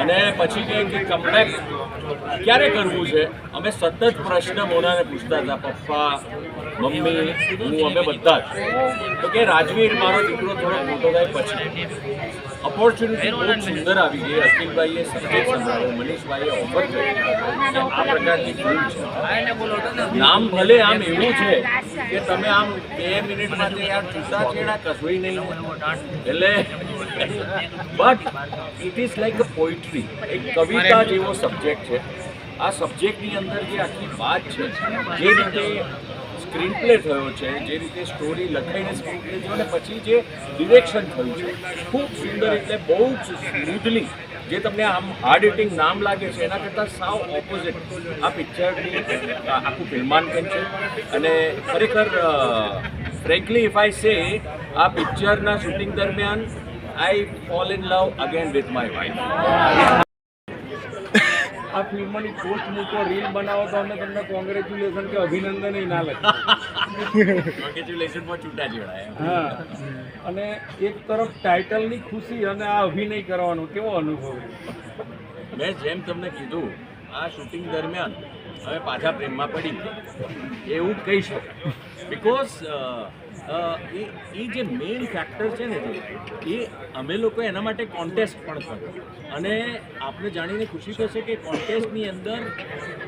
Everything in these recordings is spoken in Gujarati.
અને પછી કે કમબેક ક્યારે કરવું છે? અમે સતત પ્રશ્ન મોનાને પૂછતા હતા, પપ્પા, મમ્મી, હું, અમે બધા જ. તો કે રાજવીર, મારો દીકરો થોડો મોટો થાય પછી. ઓપોર્ચ્યુનિટી બહુ સુંદર આવી ગઈ. અખિલભાઈએ સંકેત સંભાળ્યો મનીષભાઈએ ઓફર કરી આ પ્રકારની ફિલ્મ છે. નામ ભલે આમ એવું છે કે તમે આમ બે મિનિટમાં યાર છૂટાછેડા કશું નહીં. એટલે but it is like a poetry એક કવિતા જેવો સબ્જેક્ટ છે. આ સબ્જેક્ટની અંદર જે આખી વાત છે જે રીતે સ્ક્રીન પ્લે થયો છે જે રીતે સ્ટોરી લખાઈને સ્ક્રીન પ્લે થયો અને પછી જે ડિરેક્શન થયું છે. ખૂબ સુંદર એટલે બહુ જ સ્મૂથલી જે તમને આમ હાર્ડ હિટિંગ નામ લાગે છે એના કરતાં સાવ ઓપોઝિટ આ પિક્ચરની આખું ફિલ્માંકન છે. અને ખરેખર ફ્રેન્કલી ઇફ આઈ સે આ પિક્ચરના શૂટિંગ દરમિયાન I fall in love again with my wife. આ ફિલ્મની પોસ્ટ મૂકો રીલ બનાવો તો અમે તમને કોંગ્રેચ્યુલેશન કે અભિનંદન ના જોડાયા હા. અને એક તરફ ટાઇટલની ખુશી અને આ અભિનય કરવાનો કેવો અનુભવ? મેં જેમ તમને કીધું આ શૂટિંગ દરમિયાન હવે પાછા પ્રેમમાં પડી એવું કહી શકાય. બિકોઝ એ એ જે મેઇન ફેક્ટર છે ને એ અમે લોકો એના માટે કોન્ટેસ્ટ પણ કર્યો. અને આપણે જાણીને ખુશી થશે કે કોન્ટેસ્ટની અંદર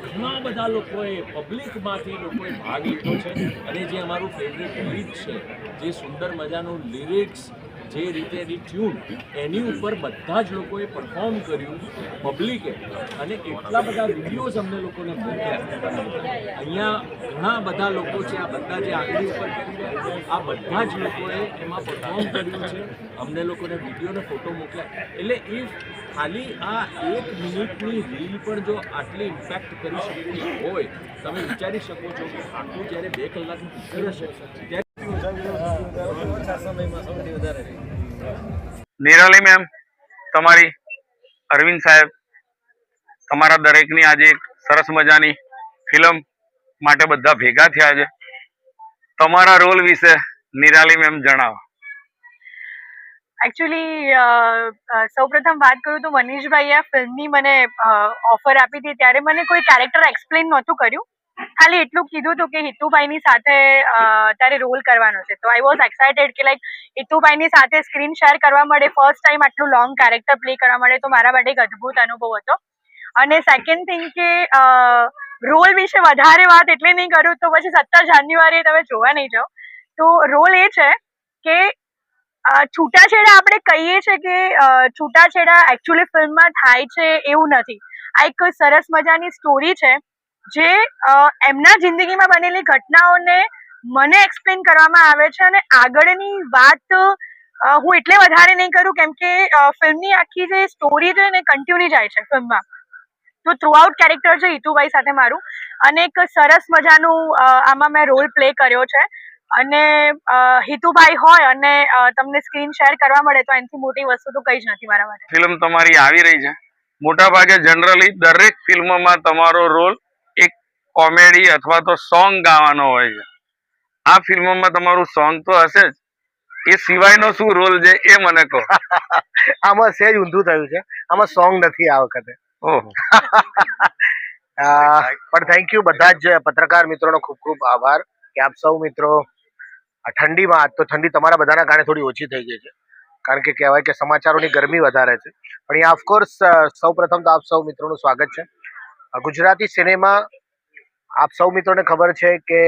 ઘણા બધા લોકોએ પબ્લિકમાંથી લોકોએ ભાગ લીધો છે. અને જે અમારું ફેવરેટ ગીત છે, જે સુંદર મજાનું લિરિક્સ જે રીતે એની ટ્યુન એની ઉપર બધા જ લોકોએ પરફોર્મ કર્યું પબ્લિકે અને એટલા બધા વિડીયોઝ અમને લોકોને મોકલ્યા અહીંયા ઘણા બધા લોકો છે આ બધા જે આંગળી ઉપર આ બધા જ લોકોએ એમાં પરફોર્મ કર્યું છે. અમને લોકોને વિડીયોને ફોટો મોકલ્યા. એટલે એ ખાલી આ એક મિનિટની રીલ પણ જો આટલી ઇમ્પેક્ટ કરી શકતી હોય તમે વિચારી શકો છો કે આટલું જ્યારે બે કલાકનું પિક્ચર હશે ત્યારે નિરાલી મેમ તમારી અરવિંદ સાહેબ, તમારા દરેકની આજે એક સરસ મજાની ફિલ્મ માટે બધા ભેગા થયા છે. તમારા રોલ વિશે નિરાલી મેમ જણાવો. એકચ્યુઅલી સૌપ્રથમ વાત કરું તો મનીષભાઈએ આ ફિલ્મની મને ઓફર આપી હતી. ત્યારે મને કોઈ કેરેક્ટર એક્સપ્લેન નહોતું કર્યું. ખાલી એટલું કીધું હતું કે હિતુભાઈની સાથે તારે રોલ કરવાનો છે. તો આઈ વોઝ એક્સાઇટેડ કે લાઈક હિતુભાઈની સાથે સ્ક્રીન શેર કરવા મળે. ફર્સ્ટ ટાઈમ આટલું લોંગ કેરેક્ટર પ્લે કરવા મળે તો મારા માટે એક અદ્ભુત અનુભવ હતો. અને સેકન્ડ થિંગ કે રોલ વિશે વધારે વાત એટલે નહીં કરું તો પછી સત્તર જાન્યુઆરીએ તમે જોવા નહીં જાઓ. તો રોલ એ છે કે છૂટાછેડા આપણે કહીએ છીએ કે છૂટાછેડા એકચ્યુઅલી ફિલ્મમાં થાય છે એવું નથી. આ એક સરસ મજાની સ્ટોરી છે. જે એમના જિંદગીમાં બનેલી ઘટનાઓને મને એક્સપ્લેન કરવામાં આવે છે અને આગળની વાત હું એટલે વધારે નહીં કરું કેમ કે ફિલ્મની આખી જે સ્ટોરી છે ને કન્ટિન્યુ જાય છે ફિલ્મમાં. તો થ્રુ આઉટ કેરેક્ટર છે હિતુભાઈ સાથે મારું અને એક સરસ મજાનું આમાં મેં રોલ પ્લે કર્યો છે. અને હિતુભાઈ હોય અને તમને સ્ક્રીન શેર કરવા મળે તો એનાથી મોટી વસ્તુ તો કઈ જ નથી મારા માટે. ફિલ્મ તમારી આવી રહી છે. મોટા ભાગે જનરલી દરેક ફિલ્મમાં તમારો રોલ કોમેડી અથવા તો સોંગ ગાવાનો હોય છે. આ ફિલ્મોમાં તમારું સોંગ તો હશે જ. એ સિવાયનો શું રોલ છે એ મને કહો. આમાં સહેજ ઊંધું થયું છે. આમાં સોંગ નથી આ વખતે. પણ થેન્ક યુ બધા જ પત્રકાર મિત્રોનો ખૂબ ખૂબ આભાર કે આપ સૌ મિત્રો આ ઠંડીમાં આજ તો ઠંડી તમારા બધાના કારણે થોડી ઓછી થઈ ગઈ છે. કારણ કે કહેવાય કે સમાચારોની ગરમી વધારે છે. પણ અહીંયા ઓફકોર્સ સૌ પ્રથમ તો આપ સૌ મિત્રોનું સ્વાગત છે. ગુજરાતી સિનેમા આપ સૌ મિત્રોને ખબર છે કે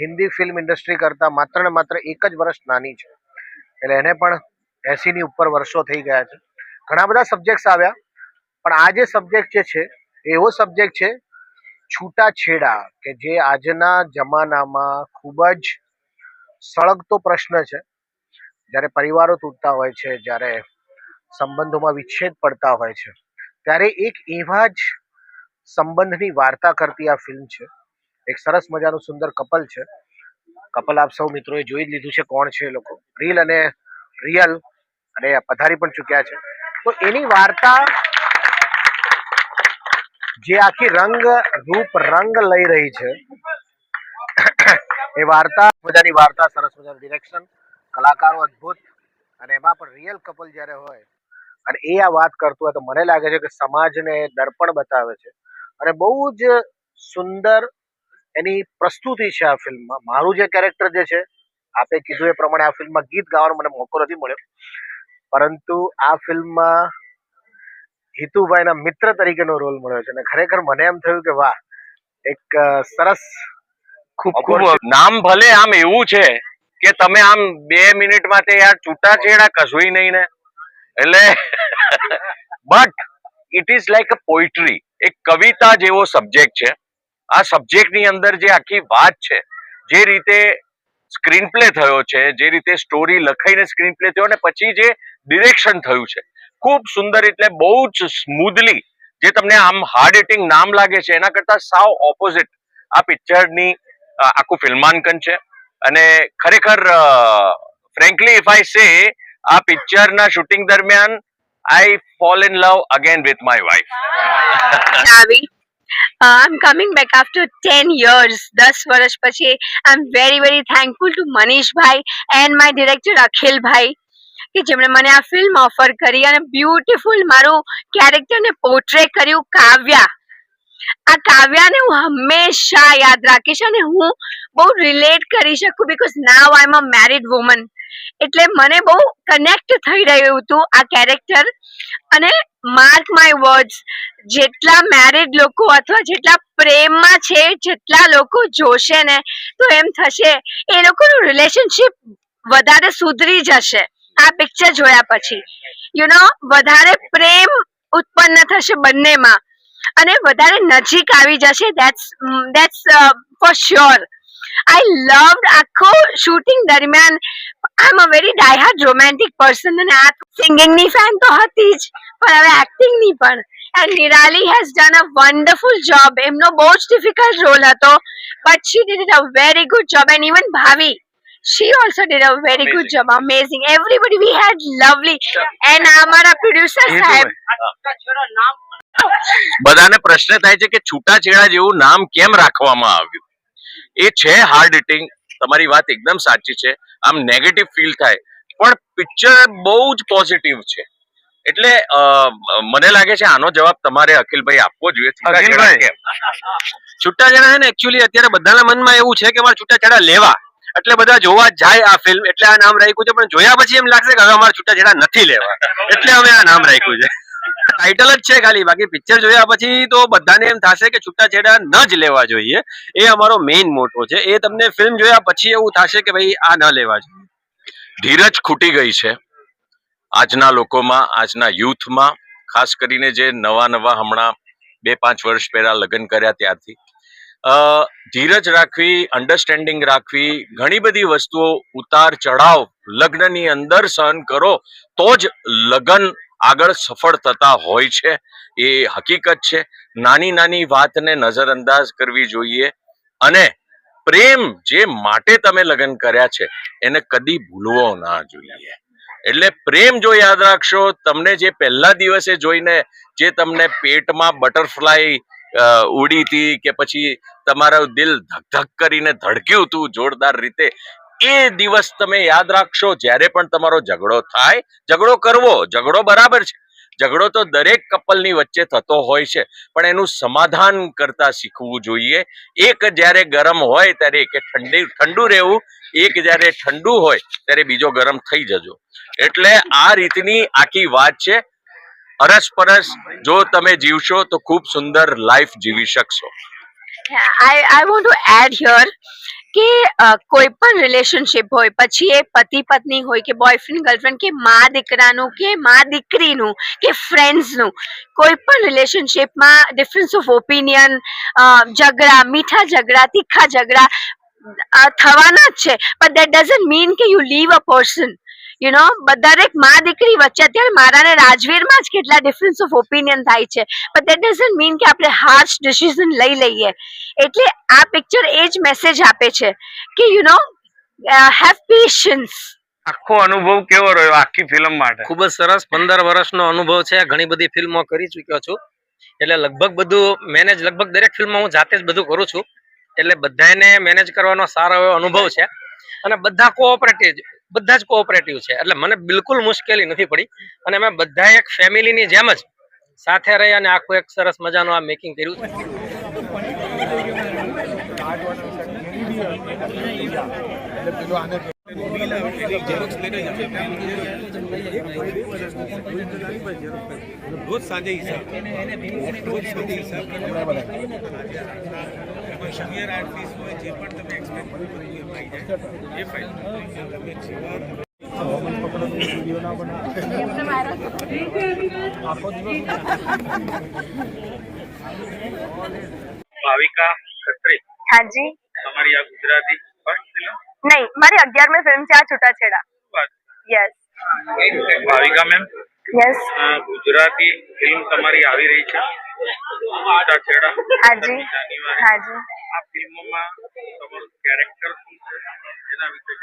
હિન્દી ફિલ્મ ઇન્ડસ્ટ્રી કરતાં માત્ર ને માત્ર એક જ વર્ષ નાની છે. એટલે એને પણ એસીની ઉપર વર્ષો થઈ ગયા છે. ઘણા બધા સબ્જેક્ટ્સ આવ્યા, પણ આ જે સબ્જેક્ટ જે છે, એવો સબ્જેક્ટ છે, છૂટાછેડા, કે જે આજના જમાનામાં ખૂબ જ સળગતો પ્રશ્ન છે. જ્યારે પરિવારો તૂટતા હોય છે, જ્યારે સંબંધોમાં વિચ્છેદ પડતા હોય છે, ત્યારે એક એવા જ સંબંધની વાર્તા કરતી આ ફિલ્મ છે. એક સરસ મજાનું સુંદર કપલ છે. કપલ આપ સૌ મિત્રોએ જોઈ જ લીધું છે કોણ છે એ લોકો. રીલ અને રિયલ અને પધારી પણ ચૂક્યા છે. તો એની વાર્તા જે આખી રંગ, રૂપ રંગ લઈ રહી છે, એ વાર્તા મજાની વાર્તા, સરસ મજાનું ડિરેક્શન કલાકારો અદ્ભુત અને એમાં પણ રિયલ કપલ જ્યારે હોય અને એ આ વાત કરતું હોય તો મને લાગે છે કે સમાજને દર્પણ બતાવે છે. અને બહુ જ સુંદર એની પ્રસ્તુતિ છે આ ફિલ્મમાં. મારું જે કેરેક્ટર જે છે આપે કીધું એ પ્રમાણે આ ફિલ્મમાં ગીત ગાવાનો મને મોકો નથી મળ્યો. પરંતુ આ ફિલ્મમાં હિતુભાઈના મિત્ર તરીકેનો રોલ મળ્યો છે. અને ખરેખર મને એમ થયું કે વાહ એક સરસ ખૂબ ખૂબ નામ ભલે આમ એવું છે કે તમે આમ બે મિનિટ માટે યાર છૂટાછેડા કશું નહીં ને એટલે but it is like a poetry એક કવિતા જેવો સબ્જેક્ટ છે. આ સબ્જેક્ટની અંદર જે આખી વાત છે, જે રીતે સ્ક્રીન પ્લે થયો છે, જે રીતે સ્ટોરી લખાઈને સ્ક્રીન પ્લે થયો અને પછી જે ડિરેક્શન થયું છે. ખૂબ સુંદર એટલે બહુ જ સ્મૂધલી જે તમને આમ હાર્ડ હિટિંગ નામ લાગે છે, એના કરતા સાવ ઓપોઝિટ આ પિક્ચરની આખું ફિલ્માંકન છે. અને ખરેખર ફ્રેન્કલી ઇફ આઈ સે આ પિક્ચરના શૂટિંગ દરમિયાન I fall in love again with my wife I'm coming back after 10 years, 10 વર્ષ પછી. Very, very thankful to Manish bhai and my director Akhil bhai કે જેમણે મને આ ફિલ્મ ઓફર કરી અને બ્યુટીફુલ મારું કેરેક્ટરને પોર્ટ્રે કર્યું કાવ્યા આ કાવ્યાને હું હંમેશા યાદ રાખીશ અને હું બહુ રિલેટ કરી શકું because now I am a married woman એટલે મને બહુ કનેક્ટ થઈ રહ્યું હતું આ કેરેક્ટર અને માર્ક માય વર્ડ્સ જેટલા મેરિડ લોકો અથવા જેટલા પ્રેમમાં છે, જેટલા લોકો જોશે ને તો એમ થશે, એ લોકોનું રિલેશનશિપ વધારે સુધરી જશે. આ પિક્ચર જોયા પછી. યુ નો વધારે પ્રેમ ઉત્પન્ન થશે બંનેમાં. અને વધારે નજીક આવી જશે that's that's for sure I love આખો શૂટિંગ દરમિયાન I am a very diehard romantic person અને આ સિંગિંગની ફેન તો હતી જ પણ હવે એક્ટિંગની પણ. And Nirali has done a wonderful job એમનો બહુ જ ડિફિકલ્ટ રોલ હતો but she did it a very good job and even Bhavi she also did a very good job job. Amazing. Everybody we had lovely. And અમારા producer સાહેબ બધાને પ્રશ્ન થાય છે કે છૂટાછેડા જેવું નામ કેમ રાખવામાં આવ્યું? એ છે હાર્ડ હિટિંગ તમારી વાત એકદમ સાચી છે. આમ નેગેટિવ ફીલ થાય. પણ પિક્ચર બહુ જ પોઝિટિવ છે. એટલે મને લાગે છે આનો જવાબ તમારે અખિલભાઈ આપવો જોઈએ. છૂટાછેડા છે ને એકચ્યુઅલી અત્યારે બધાના મનમાં એવું છે કે મારે છૂટાછેડા લેવા. એટલે બધા જોવા જાય આ ફિલ્મ એટલે આ નામ રાખ્યું છે પણ જોયા પછી એમ લાગશે કે હવે અમારે છૂટાછેડા નથી લેવા. એટલે અમે આ નામ રાખ્યું છે. ટાઇટલ જ છે ખાલી. બાકી પિક્ચર જોયા પછી તો બધાને એમ થશે કે છૂટાછેડા ન જ લેવા જોઈએ. એ અમારો મેઇન મોટો છે. એ તમને ફિલ્મ જોયા પછી એવું થશે કે ભાઈ આ ન લેવા જોઈએ. ધીરજ ખૂટી ગઈ છે. આજના લોકોમાં, આજના યુથમાં, ખાસ કરીને જે નવા નવા હમણાં બે પાંચ વર્ષ પહેલા લગ્ન કર્યા ત્યારથી. ધીરજ રાખવી અન્ડરસ્ટેન્ડિંગ રાખવી, ઘણી બધી વસ્તુઓ ઉતાર ચઢાવ લગ્નની અંદર સહન કરો, તો જ લગ્ન આગળ સફળ થતા હોય છે, એ હકીકત છે. નાની નાની વાતને નજરઅંદાજ કરવી જોઈએ અને પ્રેમ જે માટે તમે લગ્ન કર્યા છે, એને કદી ભૂલવો ના જોઈએ. એટલે પ્રેમ જો યાદ રાખશો, તમને જે પહેલા દિવસે જોઈને જે તમને પેટમાં બટરફ્લાય ઉડી હતી કે પછી તમારું દિલ ધક ધક કરીને ધડક્યું હતું જોરદાર રીતે એ દિવસ તમે યાદ રાખશો, જ્યારે પણ તમારો ઝઘડો થાય, ઝઘડો કરવો, ઝઘડો બરાબર છે. ઝઘડો તો દરેક કપલની વચ્ચે થતો હોય છે, પણ એનું સમાધાન કરતા શીખવું જોઈએ. એક જ્યારે ગરમ હોય, ત્યારે એક ઠંડી, ઠંડુ રહેવું, એક જ્યારે ઠંડુ હોય, ત્યારે બીજો ગરમ થઈ જજો. એટલે આ રીતની આખી વાત છે. અરસપરસ જો તમે જીવશો, તો ખૂબ સુંદર લાઈફ જીવી શકશો. I I want to add here કે કોઈ પણ રિલેશનશિપ હોય, પછી એ પતિ પત્ની હોય કે બોયફ્રેન્ડ ગર્લફ્રેન્ડ કે મા દીકરાનું કે મા દીકરીનું કે ફ્રેન્ડ્સનું કોઈ પણ રિલેશનશિપમાં ડિફરન્સ ઓફ ઓપિનિયન ઝઘડા, મીઠા ઝઘડા, તીખા ઝઘડા થવાના જ છે. પણ દેટ ડઝન્ટ મીન કે you leave a person you know દરેક મા દીકરી વચ્ચે અત્યારે મારા ને રાજવીરમાં જ કેટલા ડિફરન્સ ઓફ ઓપિનિયન થાય છે. પણ દેટ ડઝન્ટ મીન કે આપણે હાર્શ ડિસિઝન લઈ લઈએ. એટલે આ પિક્ચર એ જ મેસેજ આપે છે કે યુ નો હેવ પેશન્સ આખો અનુભવ કેવો રહ્યો આખી ફિલ્મ માટે? ખૂબ જ સરસ. પંદર વર્ષનો અનુભવ છે. ઘણી બધી ફિલ્મો કરી ચૂક્યો છું. એટલે લગભગ બધું મેનેજ લગભગ દરેક ફિલ્મમાં હું જાતે જ બધું કરું છું. એટલે બધાને મેનેજ કરવાનો સારો એવો અનુભવ છે. અને બધા કોઓપરેટિવ બધા જ કોઓપરેટિવ છે. એટલે મને બિલકુલ મુશ્કેલી નથી પડી. અને અમે બધા એક ફેમિલીની જેમ જ સાથે રહી અને આખું એક સરસ મજાનું આ મેકિંગ કર્યું. છે ભાવિકા ખત્રી હાજી તમારી આ ગુજરાતી ફર્સ્ટ ફિલ્મ નહીં મારી અગિયારમી ફિલ્મ છે આ Chhutachheda yes Bhavika ma'am yes Gujarati film તમારી આવી રહી છે છૂટાછેડા હાજી હાજી. આ ફિલ્મમાં તમારું કેરેક્ટર શું છે? એના વિશે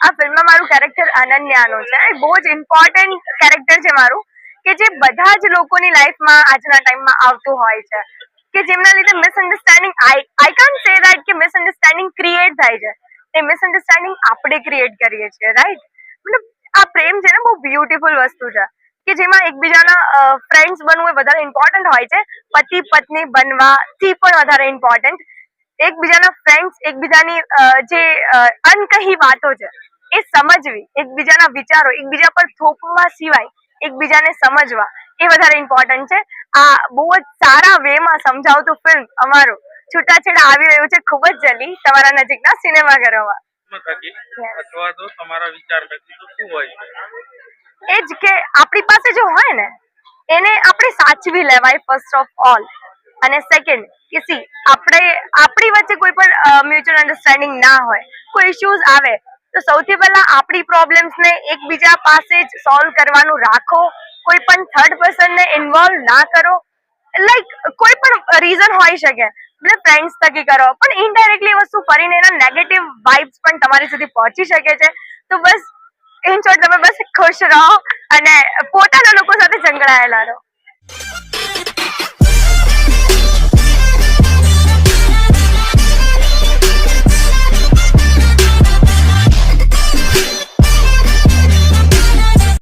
આ ફિલ્મમાં મારું કેરેક્ટર અનન્યાનું છે. એ બહુ જ ઇમ્પોર્ટન્ટ કેરેક્ટર છે મારું કે જે બધા જ લોકોની લાઈફમાં આજના ટાઈમમાં આવતું હોય છે. કે જેમના લીધે misunderstanding I I can't say that કે મિસઅન્ડરસ્ટેન્ડિંગ ક્રિએટ થાય છે. એ મિસઅન્ડરસ્ટેન્ડિંગ આપણે ક્રિએટ કરીએ છીએ રાઈટ મતલબ આ પ્રેમ છે ને બહુ બ્યુટીફુલ વસ્તુ છે. કે જેમાં એકબીજાના ફ્રેન્ડ્સ બનવું એ વધારે ઇમ્પોર્ટન્ટ હોય છે. પતિ, પત્ની બનવાથી પણ વધારે ઇમ્પોર્ટન્ટ એકબીજાના ફ્રેન્ડ્સ એકબીજાની જે અનકહી વાતો છે, એ સમજવી. એકબીજાના વિચારો, એકબીજા પર થોપવા સિવાય એકબીજાને સમજવા એ વધારે ઇમ્પોર્ટન્ટ છે. આ બહુ જ સારા વેમાં સમજાવતું ફિલ્મ અમારું છૂટાછેડા આવી રહ્યું છે. ખૂબ જ જલ્દી તમારા નજીકના સિનેમાઘરોમાં. અથવા તો તમારા વિચાર થકી શું હોય? એ જ કે આપણી પાસે જો હોય ને, એને આપણે સાચવી લેવાય ફર્સ્ટ ઓફ ઓલ અને સેકન્ડ કે સી, આપણે, આપણી વચ્ચે કોઈ પણ મ્યુચ્યુઅલ અન્ડરસ્ટેન્ડિંગ ના હોય, કોઈ ઇશ્યુઝ આવે, તો સૌથી પહેલા આપણી પ્રોબ્લેમ્સને એકબીજા પાસે જ સોલ્વ કરવાનું રાખો. કોઈ પણ થર્ડ પર્સનને ઇન્વોલ્વ ના કરો. લાઈક કોઈ પણ રીઝન હોઈ શકે. એટલે ફ્રેન્ડ્સ થકી કરો, પણ ઇનડાયરેક્ટલી વસ્તુ ફરીને એના નેગેટિવ વાઇબ્સ પણ તમારી સુધી પહોંચી શકે છે. તો બસ શોર્ટ તમે બસ ખુશ રહો અને પોતાના લોકો સાથે સંકળાયેલા રહો.